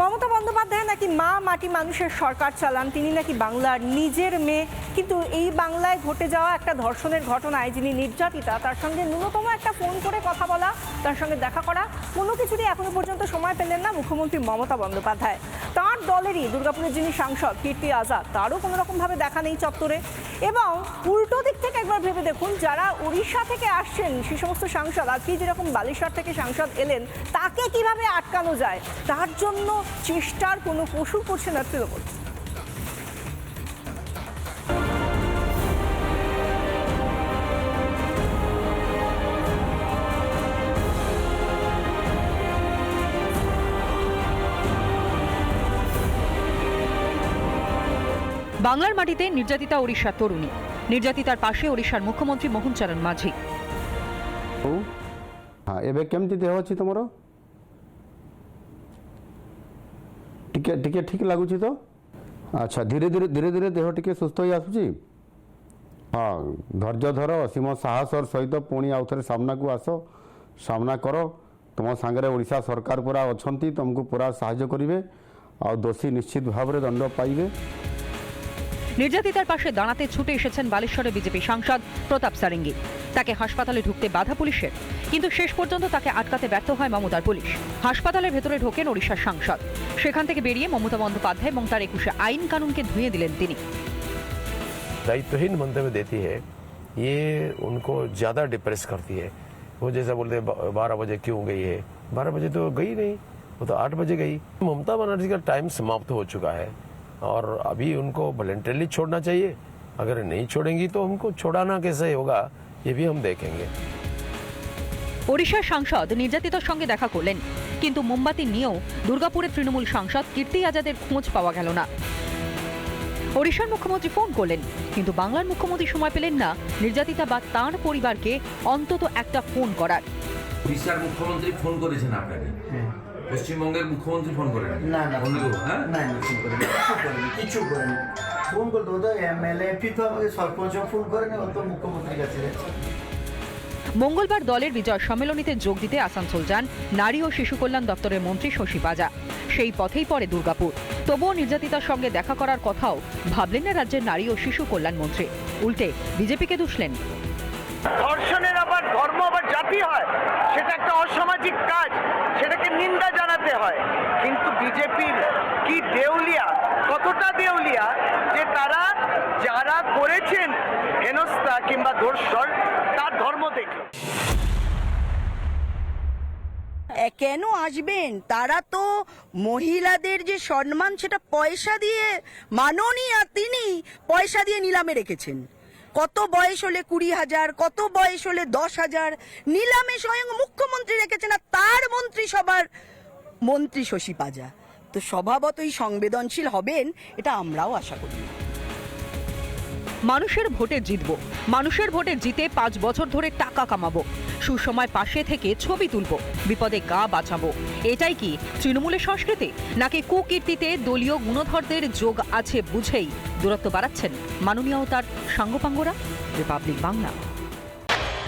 মমতা বন্দ্যোপাধ্যায় নাকি মা মাটি মানুষের সরকার চালান? তিনি নাকি বাংলার নিজের মেয়ে। কিন্তু এই বাংলায় ঘটে যাওয়া একটা ধর্ষণের ঘটনায় যিনি নির্যাতিতা, তার সঙ্গে ন্যূনতম একটা ফোন করে কথা বলা, তার সঙ্গে দেখা করা কোনো কিছুরই এখনও পর্যন্ত সময় পেলেন না মুখ্যমন্ত্রী মমতা বন্দ্যোপাধ্যায়। তার দলেরই দুর্গাপুরের যিনি সাংসদ কীর্তি আজাদ, তারও কোনো রকমভাবে দেখা নেই চত্বরে। এবং উল্টো দিক থেকে একবার ভেবে দেখুন, যারা উড়িষ্যা থেকে আসছেন, সে সমস্ত সাংসদ, আর কি যেরকম বালেশ্বর থেকে সাংসদ এলেন, তাকে কীভাবে আটকানো যায়? তার জন্য চেষ্টার কোনো কসুর করছে না তৃণমূল। বাংলার মাটিতে নির্যাতিতা ওড়িশা তরুণী। নির্যাতিতার পাশে ওড়িশার মুখ্যমন্ত্রী মোহন চরণ মাঝি হ্যাঁ, এবে কেমতি দেহ আছে তোমার? টিকে টিকে ঠিক লাগুছি তো? আচ্ছা ধীরে ধীরে ধীরে ধীরে দেহ টিকে সুস্থ হয়ে আসুছি হ্যাঁ ধৈর্য ধর অসীম সাহসর সহিত পুঁ আউথরে সামনাকু আস সামনা কর তোম সাগরে ওড়িশা সরকার পুরা অনেক তোমাকে পুরা সাহায্য করবে আর দোষী নিশ্চিত ভাবে দণ্ড পাইবে নির্যাতিতার পাশে দাঁড়াতে ছুটে এসেছেন বালেশ্বরের বিজেপি সাংসদ প্রতাপ সারেঙ্গি তাকে হাসপাতালে ঢুকতে বাধা পুলিশের কিন্তু শেষ পর্যন্ত তাকে আটকাতে ব্যর্থ হয় মমতার পুলিশ হাসপাতালের ভেতরে ঢোকেন ওড়িশার সাংসদ সেখান থেকে বেরিয়ে মমতা বন্দ্যোপাধ্যায় এবং তার একুশে আইন কানুনকে ধুয়ে দিলেন তিনি दायित्वहीन मंतव्य देती है ये उनको ज़्यादा डिप्रेस करती है वो जैसा बोलते हैं बारह बजे क्यों गई है बारह बजे तो गई नहीं वो तो आठ बजे गई ममता बनर्जी का टाइम समाप्त हो चुका है और अभी उनको वॉलेंटरली छोड़ना चाहिए अगर नहीं छोड़ेंगी तो हमको छोड़ाना कैसे होगा ये भी हम देखेंगे ওড়িশার সাংসদ নির্যাতিতার সঙ্গে দেখা করলেন কিন্তু মোমবাতি নিয়েও দুর্গাপুরের তৃণমূল সাংসদ কীর্তি আজাদের খোঁজ পাওয়া গেল না ওড়িশার মুখ্যমন্ত্রী ফোন করলেন কিন্তু বাংলার মুখ্যমন্ত্রী সময় পেলেন না নির্যাতিতা বা তাঁর পরিবারকে অন্তত একটা ফোন করার উড়িষ্যার মুখ্যমন্ত্রী ফোন করেছেন আপনাকে পশ্চিমবঙ্গের মুখ্যমন্ত্রী ফোন করেন না না ফোন হ্যাঁ? না না ফোন করেনি কিছু করেনি ফোন করতে হতো এমএলএ এমপি তো আমাকে সরপঞ্চ ফোন করেনি ও তো মুখ্যমন্ত্রীর কাছে মঙ্গলবার দলের বিজয় সম্মেলনীতে যোগ দিতে আসানসোল যান নারী ও শিশু কল্যাণ দপ্তরের মন্ত্রী শশী পাজা। সেই পথেই পড়ে দুর্গাপুর। তবুও নির্যাতিতার সঙ্গে দেখা করার কথাও ভাবলেন না রাজ্যের নারী ও শিশু কল্যাণ মন্ত্রী। উল্টে বিজেপিকে দুষলেন ধর্ষণের আবার ধর্ম আবার জাতি হয় সেটা একটা অসামাজিক কাজ। সেটাকে নিন্দা জানাতে হয়। কিন্তু বিজেপির কি দেউলিয়া কতটা দেউলিয়া যে তারা যারা করেছেন হেনস্থা কিংবা ধর্ষণ তার ধর্ম দেখল। এ, কেন আসবেন? তারা তো মহিলাদের যে সম্মান সেটা পয়সা দিয়ে মাননীয়া তিনি পয়সা দিয়ে নিলামে রেখেছেন। কত বয়স হলে কুড়ি হাজার কত বয়স হলে দশ হাজার নিলামে স্বয়ং মুখ্যমন্ত্রী রেখেছেন আর তার মন্ত্রিসভার মন্ত্রী শশী পাজা। তো স্বভাবতই সংবেদনশীল হবেন, এটা আমরাও আশা করি। মানুষের ভোটে জিতব। মানুষের ভোটে জিতে পাঁচ বছর ধরে টাকা কামাবো। সুসময় পাশে থেকে ছবি তুলবো। বিপদে গা বাঁচাবো। এটাই কি তৃণমূলের সংস্কৃতি? নাকি কুকীর্তিতে দলীয় গুণধরদের যোগ আছে বুঝেই? দূরত্ব বাড়াচ্ছেন মাননীয় তার সাঙ্গপাঙ্গরা, রিপাবলিক বাংলা।